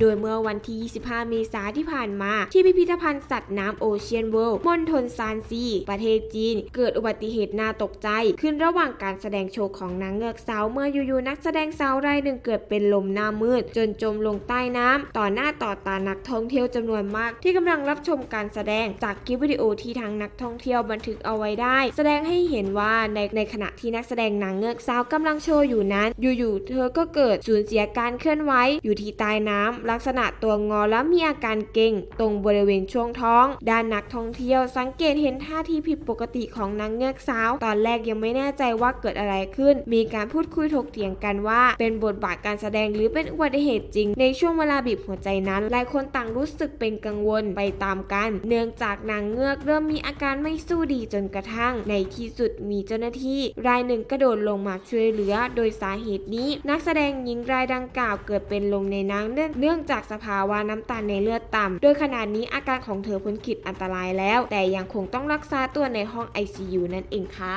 โดยเมื่อวันที่ 25 เมษายนที่ผ่านมา ที่พิพิธภัณฑ์สัตว์น้ำโอเชียนเวิลด์มณฑลซานซี ประเทศจีน เกิดอุบัติเหตุน่าตกใจ ขึ้นระหว่างการแสดงโชว์ของนางเงือกสาวเมื่ออยู่ๆนักแสดงสาวรายหนึ่งเกิดเป็นลมหน้ามืด จนจมลงใต้น้ำต่อหน้าต่อตานักท่องเที่ยวจำนวนมาก ที่กำลังรับชมการแสดงจากคลิปวิดีโอที่ทางนักท่องเที่ยวบันทึกเอาไว้ได้ แสดงให้เห็นว่าในในขณะที่นักแสดงนางเงือกสาวกำลังโชว์อยู่นั้น อยู่ๆเธอก็เกิดสูญเสียการเคลื่อนไหวอยู่ที่ใต้น้ำลักษณะตัวงอและมีอาการเก่งตรงบริเวณช่วงท้อง ด้านนักท่องเที่ยวสังเกตเห็นท่าทีผิดปกติของนางเงือกสาว ตอนแรกยังไม่แน่ใจว่าเกิดอะไรขึ้น มีการพูดคุยถกเถียงกันว่า เป็นบทบาทการแสดงหรือเป็นอุบัติเหตุจริง ในช่วงเวลาบีบหัวใจนั้นหลายคนต่างรู้สึกเป็นกังวลไปตามกัน เนื่องจากนางเงือกเริ่มมีอาการไม่สู้ดีจนกระทั่ง ในที่สุดมีเจ้าหน้าที่ รายหนึ่งกระโดดลงมาช่วยเหลือ โดยสาเหตุนี้ นักแสดงหญิงรายดังกล่าวเกิดเป็นลมในน้ำเนื่ององจากสภาวะน้ำตาลในเลือดต่ำ โดยขณะนี้อาการของเธอพ้นขีดอันตรายแล้ว แต่ยังคงต้องรักษาตัวในห้อง ICU นั่นเองค่ะ